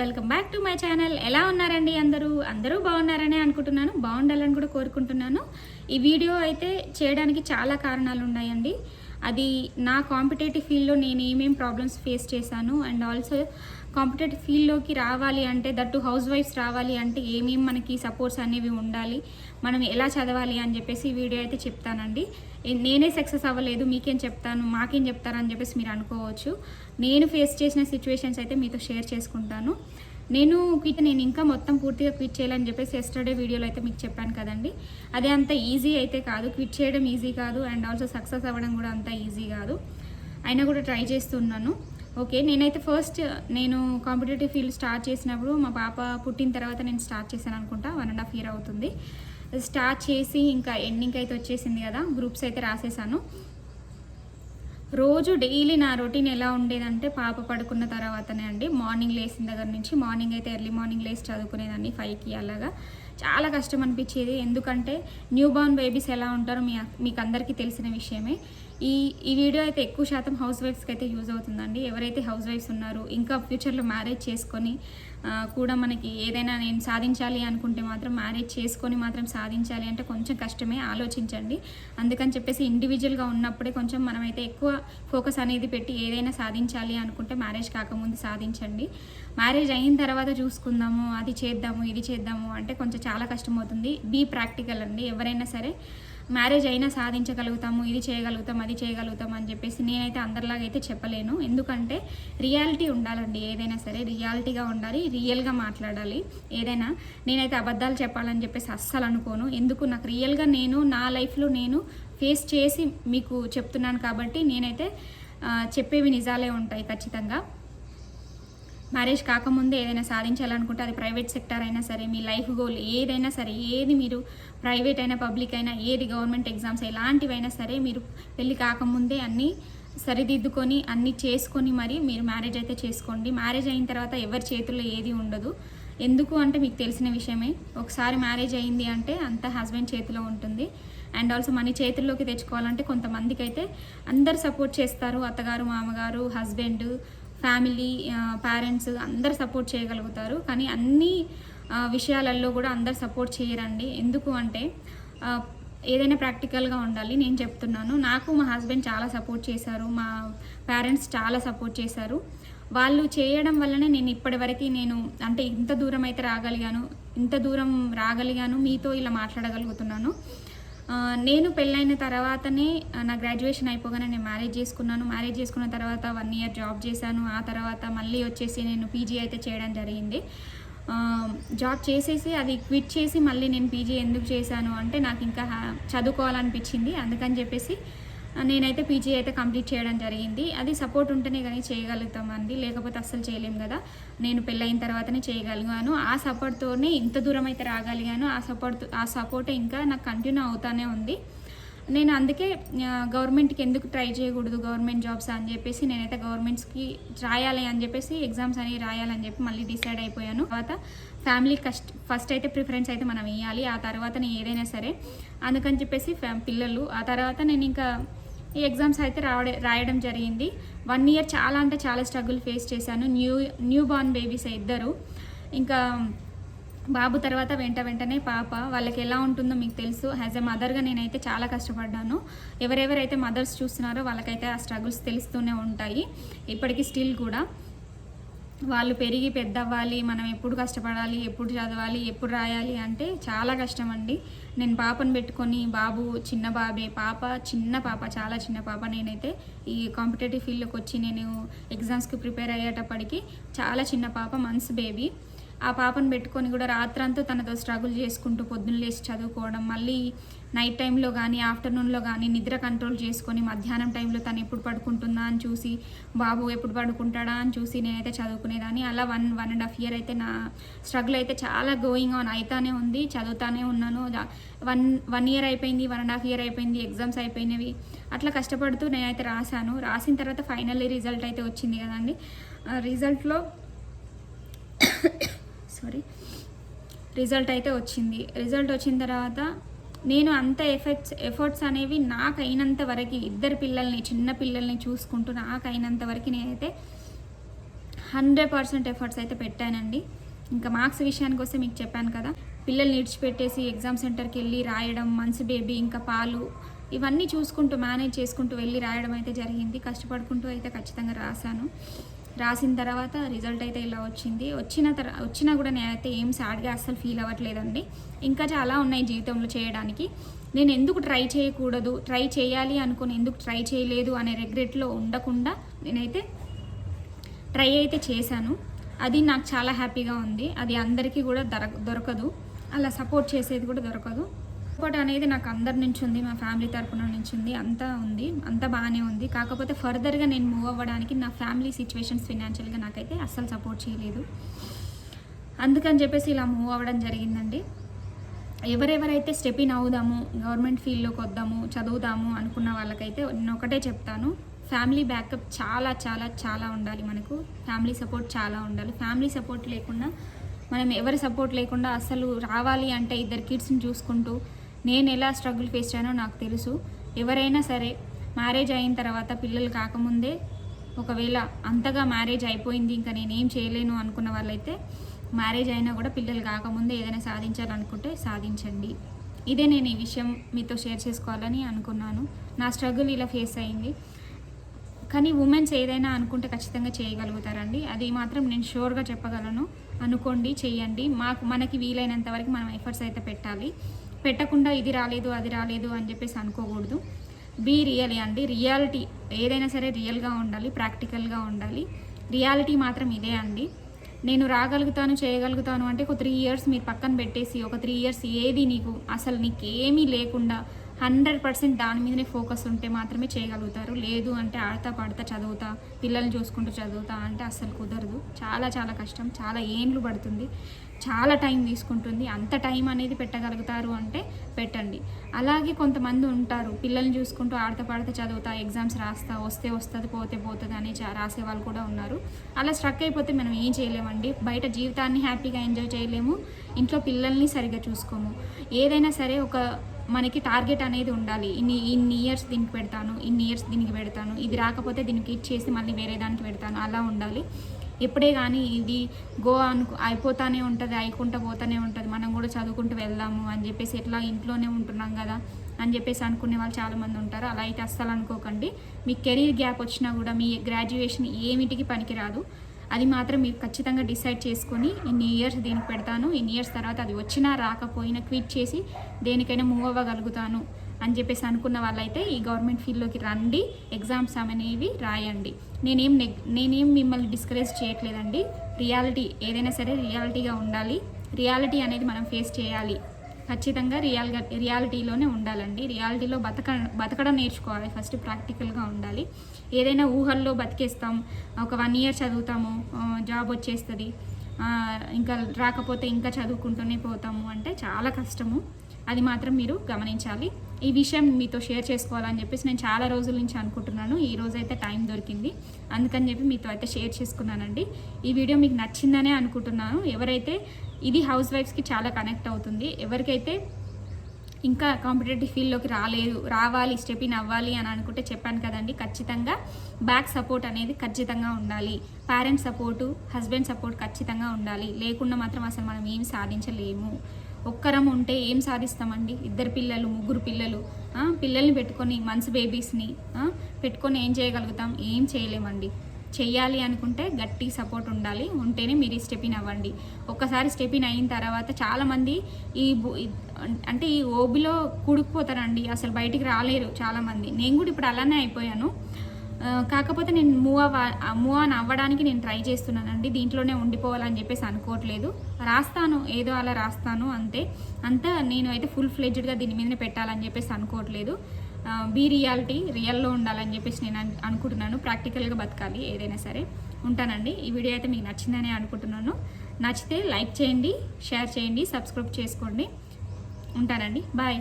Welcome back to my channel. ఎలా ఉన్నారండి అందరూ? అందరూ బాగున్నారనే అనుకుంటున్నాను. బాగుండాలని కూడా కోరుకుంటున్నాను. ఈ వీడియో అయితే చేయడానికి చాలా కారణాలు ఉన్నాయండి. అది నా కాంపిటేటివ్ ఫీల్డ్లో నేను ఏమేం ప్రాబ్లమ్స్ ఫేస్ చేశాను అండ్ ఆల్సో కాంపిటేటివ్ ఫీల్డ్లోకి రావాలి అంటే దట్టు హౌస్ వైఫ్స్ రావాలి అంటే ఏమేమి మనకి సపోర్ట్స్ అనేవి ఉండాలి మనం ఎలా చదవాలి అని చెప్పేసి వీడియో అయితే చెప్తానండి. నేనే సక్సెస్ అవ్వలేదు మీకేం చెప్తాను మాకేం చెప్తారని చెప్పేసి మీరు అనుకోవచ్చు. నేను ఫేస్ చేసిన సిచ్యువేషన్స్ అయితే మీతో షేర్ చేసుకుంటాను. నేను క్విట్ నేను ఇంకా మొత్తం పూర్తిగా క్విట్ చేయాలని చెప్పేసి ఎస్టర్డే వీడియోలో అయితే మీకు చెప్పాను కదండి. అదే అంత ఈజీ అయితే కాదు క్విట్ చేయడం ఈజీ కాదు అండ్ ఆల్సో సక్సెస్ అవ్వడం కూడా అంత ఈజీ కాదు. అయినా కూడా ట్రై చేస్తున్నాను. ఓకే నేనైతే ఫస్ట్ నేను కాంపిటేటివ్ ఫీల్డ్ స్టార్ట్ చేసినప్పుడు మా పాప పుట్టిన తర్వాత నేను స్టార్ట్ చేశాను అనుకుంటా వన్ అండ్ హాఫ్ ఇయర్ అవుతుంది. స్టార్ట్ చేసి ఇంకా ఎండింగ్ అయితే వచ్చేసింది కదా గ్రూప్స్ అయితే రాసేసాను. రోజు డైలీ నా రొటీన్ ఎలా ఉండేదంటే పాప పడుకున్న తర్వాతనే అండి మార్నింగ్ లేసిన దగ్గర నుంచి మార్నింగ్ అయితే ఎర్లీ మార్నింగ్ లేసి చదువుకునేదాన్ని ఫైవ్కి అలాగా. చాలా కష్టం అనిపించేది ఎందుకంటే న్యూ బార్న్ బేబీస్ ఎలా ఉంటారో మీ మీకు అందరికీ తెలిసిన విషయమే. ఈ ఈ వీడియో అయితే ఎక్కువ శాతం హౌస్ వైఫ్స్కి అయితే యూజ్ అవుతుందండి. ఎవరైతే హౌస్ వైఫ్స్ ఉన్నారో ఇంకా ఫ్యూచర్లో మ్యారేజ్ చేసుకొని కూడా మనకి ఏదైనా నేను సాధించాలి అనుకుంటే మాత్రం మ్యారేజ్ చేసుకొని మాత్రం సాధించాలి అంటే కొంచెం కష్టమే ఆలోచించండి. అందుకని చెప్పేసి ఇండివిజువల్గా ఉన్నప్పుడే కొంచెం మనమైతే ఎక్కువ ఫోకస్ అనేది పెట్టి ఏదైనా సాధించాలి అనుకుంటే మ్యారేజ్ కాకముందు సాధించండి. మ్యారేజ్ అయిన తర్వాత చూసుకుందాము అది చేద్దాము ఇది చేద్దాము అంటే కొంచెం చాలా కష్టమవుతుంది. బీ ప్రాక్టికల్ అండి. ఎవరైనా సరే మ్యారేజ్ అయినా సాధించగలుగుతాము ఇది చేయగలుగుతాం అది చేయగలుగుతాం అని చెప్పేసి నేనైతే అందరిలాగా అయితే చెప్పలేను. ఎందుకంటే రియాలిటీ ఉండాలండి ఏదైనా సరే రియాలిటీగా ఉండాలి రియల్గా మాట్లాడాలి. ఏదైనా నేనైతే అబద్ధాలు చెప్పాలని చెప్పేసి అస్సలు అనుకోను. ఎందుకు? నాకు రియల్గా నేను నా లైఫ్లో నేను ఫేస్ చేసి మీకు చెప్తున్నాను కాబట్టి నేనైతే చెప్పేవి నిజాలే ఉంటాయి ఖచ్చితంగా. మ్యారేజ్ కాకముందే ఏదైనా సాధించాలనుకుంటే అది ప్రైవేట్ సెక్టర్ అయినా సరే మీ లైఫ్ గోల్ ఏదైనా సరే ఏది మీరు ప్రైవేట్ అయినా పబ్లిక్ అయినా ఏది గవర్నమెంట్ ఎగ్జామ్స్ ఎలాంటివైనా సరే మీరు పెళ్ళి కాకముందే అన్నీ సరిదిద్దుకొని అన్నీ చేసుకొని మరి మీరు మ్యారేజ్ అయితే చేసుకోండి. మ్యారేజ్ అయిన తర్వాత ఎవరి చేతుల్లో ఏది ఉండదు. ఎందుకు అంటే మీకు తెలిసిన విషయమే. ఒకసారి మ్యారేజ్ అయింది అంటే అంత హస్బెండ్ చేతిలో ఉంటుంది. అండ్ ఆల్సో మనీ చేతుల్లోకి తెచ్చుకోవాలంటే కొంతమందికి అయితే అందరు సపోర్ట్ చేస్తారు. అత్తగారు మామగారు హస్బెండ్ ఫ్యామిలీ పేరెంట్స్ అందరు సపోర్ట్ చేయగలుగుతారు. కానీ అన్నీ విషయాలలో కూడా అందరు సపోర్ట్ చేయరండి. ఎందుకు అంటే ఏదైనా ప్రాక్టికల్గా ఉండాలి నేను చెప్తున్నాను. నాకు మా హస్బెండ్ చాలా సపోర్ట్ చేశారు. మా పేరెంట్స్ చాలా సపోర్ట్ చేశారు. వాళ్ళు చేయడం వల్లనే నేను ఇప్పటివరకు నేను అంటే ఇంత దూరం అయితే రాగలిగాను ఇంత దూరం రాగలిగాను మీతో ఇలా మాట్లాడగలుగుతున్నాను. నేను పెళ్ళైన తర్వాతనే నా గ్రాడ్యుయేషన్ అయిపోగానే నేను మ్యారేజ్ చేసుకున్నాను. మ్యారేజ్ చేసుకున్న తర్వాత వన్ ఇయర్ జాబ్ చేశాను. ఆ తర్వాత మళ్ళీ వచ్చేసి నేను పీజీ అయితే చేయడం జరిగింది. జాబ్ చేసేసి అది క్విట్ చేసి మళ్ళీ నేను పీజీ ఎందుకు చేశాను అంటే నాకు ఇంకా హ్యా- చదువుకోవాలనిపించింది. అందుకని చెప్పేసి నేనైతే పీజీ అయితే కంప్లీట్ చేయడం జరిగింది. అది సపోర్ట్ ఉంటేనే కానీ చేయగలుగుతామండి. లేకపోతే అస్సలు చేయలేము కదా. నేను పెళ్ళైన తర్వాతనే చేయగలిగాను. ఆ సపోర్ట్తోనే ఇంత దూరం అయితే రాగలిగాను. ఆ సపోర్ట్ ఆ సపోర్ట్ ఇంకా నాకు కంటిన్యూ అవుతానే ఉంది. నేను అందుకే గవర్నమెంట్కి ఎందుకు ట్రై చేయకూడదు గవర్నమెంట్ జాబ్స్ అని చెప్పేసి నేనైతే గవర్నమెంట్స్కి రాయాలి అని చెప్పేసి ఎగ్జామ్స్ అనేవి రాయాలని చెప్పి మళ్ళీ డిసైడ్ అయిపోయాను. తర్వాత ఫ్యామిలీ కష్ట ఫస్ట్ అయితే ప్రిఫరెన్స్ అయితే మనం ఇవ్వాలి ఆ తర్వాత నేను ఏదైనా సరే అందుకని చెప్పేసి ఫ్యా- పిల్లలు ఆ తర్వాత నేను ఇంకా ఈ ఎగ్జామ్స్ అయితే రావడ రాయడం జరిగింది. వన్ ఇయర్ చాలా అంటే చాలా స్ట్రగుల్ ఫేస్ చేశాను. న్యూ న్యూ బార్న్ బేబీస్ ఇద్దరు. ఇంకా బాబు తర్వాత వెంట వెంటనే పాప వాళ్ళకి ఎలా ఉంటుందో మీకు తెలుసు. యాజ్ ఎ మదర్గా నేనైతే చాలా కష్టపడ్డాను. ఎవరెవరైతే మదర్స్ చూస్తున్నారో వాళ్ళకైతే ఆ స్ట్రగుల్స్ తెలుస్తూనే ఉంటాయి. ఇప్పటికీ స్టిల్ కూడా. వాళ్ళు పెరిగి పెద్దవ్వాలి మనం ఎప్పుడు కష్టపడాలి ఎప్పుడు చదవాలి ఎప్పుడు రాయాలి అంటే చాలా కష్టం అండి నేను పాపను పెట్టుకొని బాబు చిన్న బాబే పాప చిన్న పాప చాలా చిన్న పాప. నేనైతే ఈ కాంపిటేటివ్ ఫీల్డ్లోకి వచ్చి నేను ఎగ్జామ్స్కి ప్రిపేర్ అయ్యేటప్పటికి చాలా చిన్న పాప మంత్స్ బేబీ ఆ పాపను పెట్టుకొని కూడా రాత్రంతా తనతో స్ట్రగుల్ చేసుకుంటూ పొద్దున్న లేచి చదువుకోవడం మళ్ళీ నైట్ టైంలో కానీ ఆఫ్టర్నూన్లో కానీ నిద్ర కంట్రోల్ చేసుకొని మధ్యాహ్నం టైంలో తను ఎప్పుడు పడుకుంటుందా అని చూసి బాబు ఎప్పుడు పడుకుంటాడా? అని చూసి నేనైతే చదువుకునేదాన్ని. అలా one one and half year అయితే నా స్ట్రగుల్ అయితే చాలా గోయింగ్ ఆన్ అవుతానే ఉంది చదువుతానే ఉన్నాను. వన్ వన్ ఇయర్ అయిపోయింది వన్ అండ్ హాఫ్ ఇయర్ అయిపోయింది ఎగ్జామ్స్ అయిపోయినవి. అట్లా కష్టపడుతూ నేనైతే రాశాను. రాసిన తర్వాత ఫైనల్లీ రిజల్ట్ అయితే వచ్చింది కదండి. రిజల్ట్లో సారీ. రిజల్ట్ అయితే వచ్చింది. రిజల్ట్ వచ్చిన తర్వాత నేను అంత ఎఫెక్ట్స్ ఎఫర్ట్స్ అనేవి నాకు అయినంత వరకు ఇద్దరు పిల్లల్ని చిన్న పిల్లల్ని చూసుకుంటూ నాకు అయినంత వరకు నేనైతే హండ్రెడ్ పర్సెంట్ ఎఫర్ట్స్ అయితే పెట్టానండి. ఇంకా మార్క్స్ విషయానికి వస్తే మీకు చెప్పాను కదా పిల్లల్ని ఇడిచిపెట్టేసి ఎగ్జామ్ సెంటర్కి వెళ్ళి రాయడం మంచి బేబీ ఇంకా పాలు ఇవన్నీ చూసుకుంటూ మేనేజ్ చేసుకుంటూ వెళ్ళి రాయడం అయితే జరిగింది. కష్టపడుకుంటూ అయితే ఖచ్చితంగా రాశాను. రాసిన తర్వాత రిజల్ట్ అయితే ఇలా వచ్చింది. వచ్చిన తర్ వచ్చినా కూడా నేనైతే ఏం సాడ్గా అస్సలు ఫీల్ అవ్వట్లేదండి. ఇంకా చాలా ఉన్నాయి జీవితంలో చేయడానికి. నేను ఎందుకు ట్రై చేయకూడదు? ట్రై చేయాలి అనుకుని ఎందుకు ట్రై చేయలేదు అనే రిగ్రెట్లో ఉండకుండా నేనైతే ట్రై అయితే చేశాను. అది నాకు చాలా హ్యాపీగా ఉంది. అది అందరికీ కూడా దొరకదు. అలా సపోర్ట్ చేసేది కూడా దొరకదు. సపోర్ట్ అనేది నాకు అందరి నుంచి ఉంది మా ఫ్యామిలీ తరపున నుంచి ఉంది అంతా ఉంది అంతా బాగానే ఉంది. కాకపోతే ఫర్దర్గా నేను మూవ్ అవ్వడానికి నా ఫ్యామిలీ సిచ్యువేషన్స్ ఫినాన్షియల్గా నాకైతే అస్సలు సపోర్ట్ చేయలేదు. అందుకని చెప్పేసి ఇలా మూవ్ అవ్వడం జరిగిందండి. ఎవరెవరైతే స్టెప్ ఇన్ అవుదాము గవర్నమెంట్ ఫీల్డ్లోకి వద్దాము చదువుదాము అనుకున్న వాళ్ళకైతే నేను ఒకటే చెప్తాను. ఫ్యామిలీ బ్యాకప్ చాలా చాలా చాలా ఉండాలి మనకు. ఫ్యామిలీ సపోర్ట్ చాలా ఉండాలి. ఫ్యామిలీ సపోర్ట్ లేకుండా మనం ఎవరి సపోర్ట్ లేకుండా అసలు రావాలి అంటే ఇద్దరు కిడ్స్ని చూసుకుంటూ నేను ఎలా స్ట్రగుల్ ఫేస్ చేయానో నాకు తెలుసు. ఎవరైనా సరే మ్యారేజ్ అయిన తర్వాత పిల్లలు కాకముందే ఒకవేళ అంతగా మ్యారేజ్ అయిపోయింది ఇంకా నేనేం చేయలేను అనుకున్న వాళ్ళైతే మ్యారేజ్ అయినా కూడా పిల్లలు కాకముందే ఏదైనా సాధించాలనుకుంటే సాధించండి. ఇదే నేను ఈ విషయం మీతో షేర్ చేసుకోవాలని అనుకున్నాను. నా స్ట్రగుల్ ఇలా ఫేస్ అయింది. కానీ ఉమెన్స్ ఏదైనా అనుకుంటే ఖచ్చితంగా చేయగలుగుతారండి. అది మాత్రం నేను షూర్గా చెప్పగలను. అనుకోండి చేయండి. మాకు మనకి వీలైనంత వరకు మనం ఎఫర్ట్స్ అయితే పెట్టాలి. పెట్టకుండా ఇది రాలేదు అది రాలేదు అని చెప్పేసి అనుకోకూడదు. బీ రియల్ అండి. రియాలిటీ ఏదైనా సరే రియల్గా ఉండాలి ప్రాక్టికల్గా ఉండాలి. రియాలిటీ మాత్రం ఇదే అండి. నేను రాగలుగుతాను చేయగలుగుతాను అంటే ఒక త్రీ ఇయర్స్ మీరు పక్కన పెట్టేసి ఒక త్రీ ఇయర్స్ ఏది నీకు అసలు నీకేమీ లేకుండా హండ్రెడ్ పర్సెంట్ దాని మీదనే ఫోకస్ ఉంటే మాత్రమే చేయగలుగుతారు. లేదు అంటే ఆడతా పాడతా చదువుతా పిల్లల్ని చూసుకుంటూ చదువుతా అంటే అస్సలు కుదరదు. చాలా చాలా కష్టం. చాలా ఏండ్లు పడుతుంది. చాలా టైం తీసుకుంటుంది. అంత టైం అనేది పెట్టగలుగుతారు అంటే పెట్టండి. అలాగే కొంతమంది ఉంటారు. పిల్లల్ని చూసుకుంటూ ఆడతా పాడతా చదువుతా ఎగ్జామ్స్ రాస్తా వస్తే వస్తుంది పోతే పోతుంది అని రాసే వాళ్ళు కూడా ఉన్నారు. అలా స్ట్రక్ అయిపోతే మనం ఏం చేయలేమండి. బయట జీవితాన్ని హ్యాపీగా ఎంజాయ్ చేయలేము. ఇంట్లో పిల్లల్ని సరిగ్గా చూసుకోము. ఏదైనా సరే ఒక మనకి టార్గెట్ అనేది ఉండాలి. ఇన్ని ఇన్ని ఇయర్స్ దీనికి పెడతాను ఇన్ని ఇయర్స్ దీనికి పెడతాను ఇది రాకపోతే దీనికి ఇచ్చేసి మళ్ళీ వేరే దానికి పెడతాను అలా ఉండాలి. ఎప్పుడే కానీ ఇది గో అనుకు అయిపోతానే ఉంటుంది అయికుంటూ పోతానే ఉంటుంది. మనం కూడా చదువుకుంటూ వెళ్దాము అని చెప్పేసి ఎట్లా ఇంట్లోనే ఉంటున్నాం కదా అని చెప్పేసి అనుకునే వాళ్ళు చాలామంది ఉంటారు. అలా అయితే అస్సలు అనుకోకండి. మీ కెరీర్ గ్యాప్ వచ్చినా కూడా మీ గ్రాడ్యుయేషన్ ఏమిటికి పనికిరాదు. అది మాత్రం మీరు ఖచ్చితంగా డిసైడ్ చేసుకొని ఇన్ని ఇయర్స్ దీనికి పెడతాను ఇన్ని ఇయర్స్ తర్వాత అది వచ్చినా రాకపోయినా క్విట్ చేసి దేనికైనా మూవ్ అవ్వగలుగుతాను అని చెప్పేసి అనుకున్న వాళ్ళైతే ఈ గవర్నమెంట్ ఫీల్డ్లోకి రండి ఎగ్జామ్స్ అనేవి రాయండి. నేనేం నెగ్ నేనేం మిమ్మల్ని డిస్కరేజ్ చేయట్లేదండి. రియాలిటీ ఏదైనా సరే రియాలిటీగా ఉండాలి. రియాలిటీ అనేది మనం ఫేస్ చేయాలి. ఖచ్చితంగా రియాల్గా రియాలిటీలోనే ఉండాలండి. రియాలిటీలో బతక బతకడం నేర్చుకోవాలి. ఫస్ట్ ప్రాక్టికల్గా ఉండాలి. ఏదైనా ఊహల్లో బతికేస్తాం. ఒక వన్ ఇయర్ చదువుతాము. జాబ్ వచ్చేస్తుంది. ఇంకా రాకపోతే ఇంకా చదువుకుంటూనే పోతాము అంటే చాలా కష్టము. అది మాత్రం మీరు గమనించాలి. ఈ విషయం మీతో షేర్ చేసుకోవాలని చెప్పేసి నేను చాలా రోజుల నుంచి అనుకుంటున్నాను. ఈ రోజైతే టైం దొరికింది. అందుకని చెప్పి మీతో అయితే షేర్ చేసుకున్నానండి. ఈ వీడియో మీకు నచ్చిందనే అనుకుంటున్నాను. ఎవరైతే ఇది హౌస్ వైఫ్స్కి చాలా కనెక్ట్ అవుతుంది ఎవరికైతే ఇంకా కాంపిటేటివ్ ఫీల్డ్లోకి రాలేదు రావాలి స్టెప్ ఇన్ అవ్వాలి అని అనుకుంటే చెప్పాను కదండి ఖచ్చితంగా బ్యాక్ సపోర్ట్ అనేది ఖచ్చితంగా ఉండాలి. పేరెంట్స్ సపోర్టు హస్బెండ్ సపోర్ట్ ఖచ్చితంగా ఉండాలి. లేకుండా మాత్రం అసలు మనం ఏం సాధించలేము. ఒక్కరం ఉంటే ఏం సాధిస్తామండి? ఇద్దరు పిల్లలు ముగ్గురు పిల్లలు పిల్లల్ని పెట్టుకొని మంచి బేబీస్ని పెట్టుకొని ఏం చేయగలుగుతాం? ఏం చేయలేమండి. చేయాలి అనుకుంటే గట్టి సపోర్ట్ ఉండాలి. ఉంటేనే మీరు ఈ స్టెప్ ఇన్ అవ్వండి. ఒక్కసారి స్టెప్ ఇన్ అయిన తర్వాత చాలామంది ఈ అంటే ఈ ఓబిలో కూడుకుపోతారండి. అసలు బయటికి రాలేరు చాలామంది. నేను కూడా ఇప్పుడు అలానే అయిపోయాను. కాకపోతే నేను మూవ్ అవ్వ మూవ్ ఆన్ అవ్వడానికి నేను ట్రై చేస్తున్నానండి. దీంట్లోనే ఉండిపోవాలని చెప్పేసి అనుకోవట్లేదు. రాస్తాను ఏదో అలా రాస్తాను అంతే. అంతా నేను అయితే ఫుల్ ఫ్లెడ్జ్డ్గా దీని మీదనే పెట్టాలని చెప్పేసి అనుకోవట్లేదు. బీ రియాలిటీ రియల్లో ఉండాలని చెప్పేసి నేను అనుకుంటున్నాను. ప్రాక్టికల్గా బతకాలి ఏదైనా సరే. ఉంటానండి. ఈ వీడియో అయితే మీకు నచ్చిందని అనుకుంటున్నాను. నచ్చితే లైక్ చేయండి షేర్ చేయండి సబ్స్క్రైబ్ చేసుకోండి. ఉంటానండి. బాయ్